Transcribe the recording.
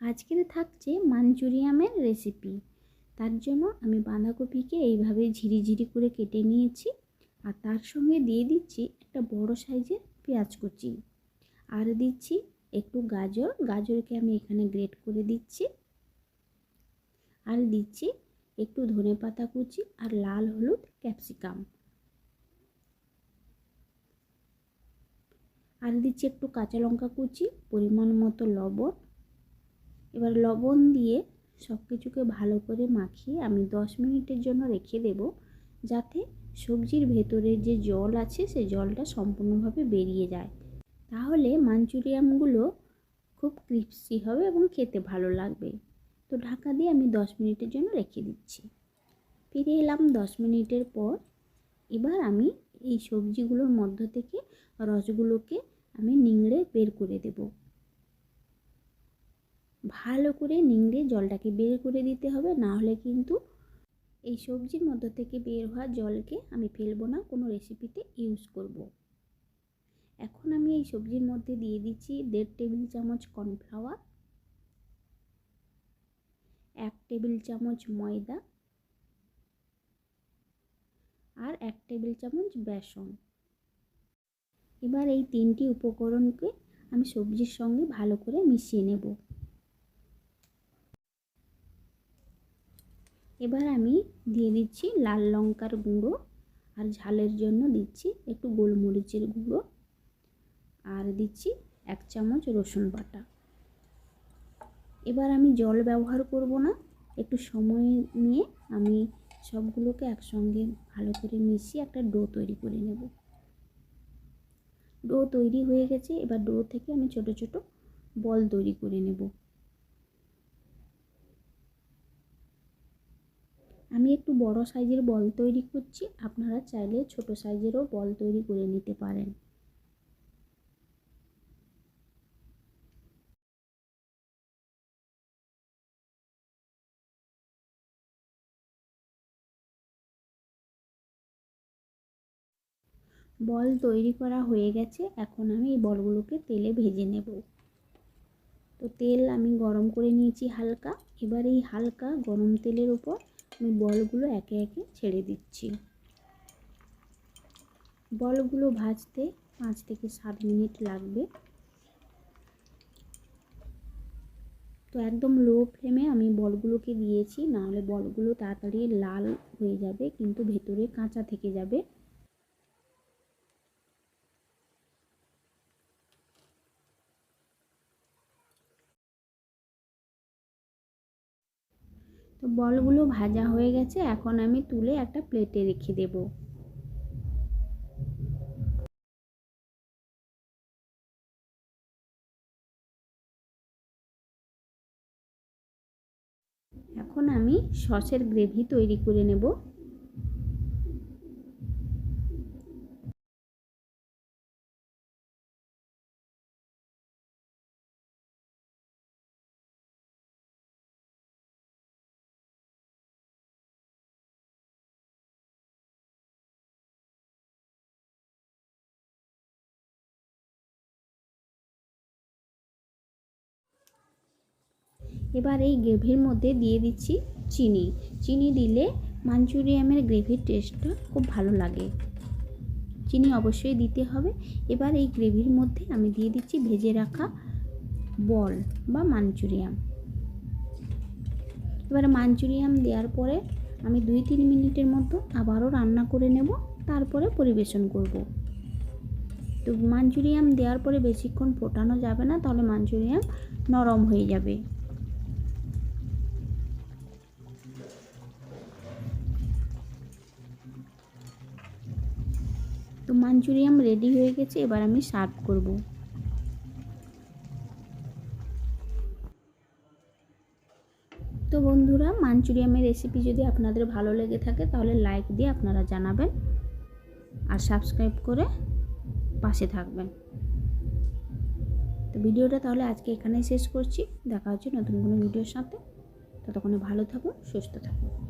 আজকের থাকছে মাঞ্চুরিয়ামের রেসিপি তার জন্য আমি বাঁধাকপিকে এইভাবে ঝিরিঝিরি করে কেটে নিয়েছি আর তার সঙ্গে দিয়ে দিচ্ছি একটা বড় সাইজের পেঁয়াজ কুচি। আর দিচ্ছি একটু গাজর। গাজরকে আমি এখানে গ্রেট করে দিচ্ছি। আর দিচ্ছি একটু ধনে পাতা কুচি আর লাল হলুদ ক্যাপসিকাম আর দিচ্ছি একটু কাঁচা লঙ্কা কুচি, পরিমাণ মতো লবণ। এবার লবণ দিয়ে সব কিছুকে ভালো করে মাখিয়ে আমি দশ মিনিটের জন্য রেখে দেব, যাতে সবজির ভেতরে যে জল আছে সে জলটা সম্পূর্ণভাবে বেরিয়ে যায়। তাহলে মাঞ্চুরিয়ামগুলো খুব ক্রিপসি হবে এবং খেতে ভালো লাগবে। তো ঢাকা দিয়ে আমি দশ মিনিটের জন্য রেখে দিচ্ছি। ফিরে এলাম দশ মিনিটের পর। এবার আমি এই সবজিগুলোর মধ্য থেকে রসগুলোকে আমি নিংড়ে বের করে দেব। ভালো করে নিংড়ে জলটাকে বের করে দিতে হবে, না হলে কিন্তু এই সবজির মধ্য থেকে বের হওয়া জলকে আমি ফেলব না, কোনো রেসিপিতে ইউজ করব। এখন আমি এই সবজির মধ্যে দিয়ে দিচ্ছি দেড় টেবিল চামচ কর্নফ্লাওয়ার এক টেবিল চামচ ময়দা আর এক টেবিল চামচ বেসন এবার এই তিনটি উপকরণকে আমি সবজির সঙ্গে ভালো করে মিশিয়ে নেব এবার আমি দিয়ে দিচ্ছি লাল লঙ্কার গুঁড়ো আর ঝালের জন্য দিচ্ছি একটু গোলমরিচের গুঁড়ো আর দিচ্ছি এক চামচ রসুন বাটা। এবার আমি জল ব্যবহার করব না, একটু সময় নিয়ে আমি সবগুলোকে একসঙ্গে ভালো করে মিশিয়ে একটা ডো তৈরি করে নেব। ডো তৈরি হয়ে গেছে, এবার ডো থেকে আমি ছোট ছোট বল তৈরি করে নেব। আমি একটু বড় সাইজের বল তৈরি করছি। আপনারা চাইলে ছোট সাইজেরও বল তৈরি করে নিতে পারেন। বল তৈরি করা হয়ে গেছে। এখন আমি এই বলগুলোকে তেলে ভেজে নেব। তো তেল আমি গরম করে নিয়েছি হালকা। এবার এই হালকা গরম তেলের উপর আমি বলগুলো একে একে ছেড়ে দিচ্ছি। বলগুলো ভাজতে পাঁচ থেকে সাত মিনিট লাগবে। তো একদম লো ফ্লেমে আমি বলগুলোকে দিয়েছি, নাহলে বলগুলো তাড়াতাড়ি লাল হয়ে যাবে, কিন্তু ভেতরে কাঁচা থেকে যাবে। তো বলগুলো ভাজা হয়ে গেছে, এখন আমি তুলে একটা প্লেটে রেখে দেব। এখন আমি সসের গ্রেভি তৈরি করে নেব। এবার এই গ্রেভির মধ্যে দিয়ে দিচ্ছি চিনি। চিনি দিলে মাঞ্চুরিয়ামের গ্রেভির টেস্টটা খুব ভালো লাগে। চিনি অবশ্যই দিতে হবে। এবার এই গ্রেভির মধ্যে আমি দিয়ে দিচ্ছি ভেজে রাখা বল বা মাঞ্চুরিয়াম এবার মাঞ্চুরিয়াম দেওয়ার পরে আমি দুই তিন মিনিটের মতো আবারও রান্না করে নেব। তারপরে পরিবেশন করব। তো মাঞ্চুরিয়াম দেওয়ার পরে বেশিক্ষণ ফোটানো যাবে না, তাহলে মাঞ্চুরিয়াম নরম হয়ে যাবে। তো মাঞ্চুরিয়াম রেডি হয়ে গেছে, এবার আমি সার্ভ করব। তো বন্ধুরা, মাঞ্চুরিয়ামের রেসিপি যদি আপনাদের ভালো লেগে থাকে, তাহলে লাইক দিয়ে আপনারা জানাবেন আর সাবস্ক্রাইব করে পাশে থাকবেন। তো ভিডিওটা তাহলে আজকে এখানেই শেষ করছি। দেখা হচ্ছে নতুন কোনো ভিডিওর সাথে। ততক্ষণে ভালো থাকুন, সুস্থ থাকুন।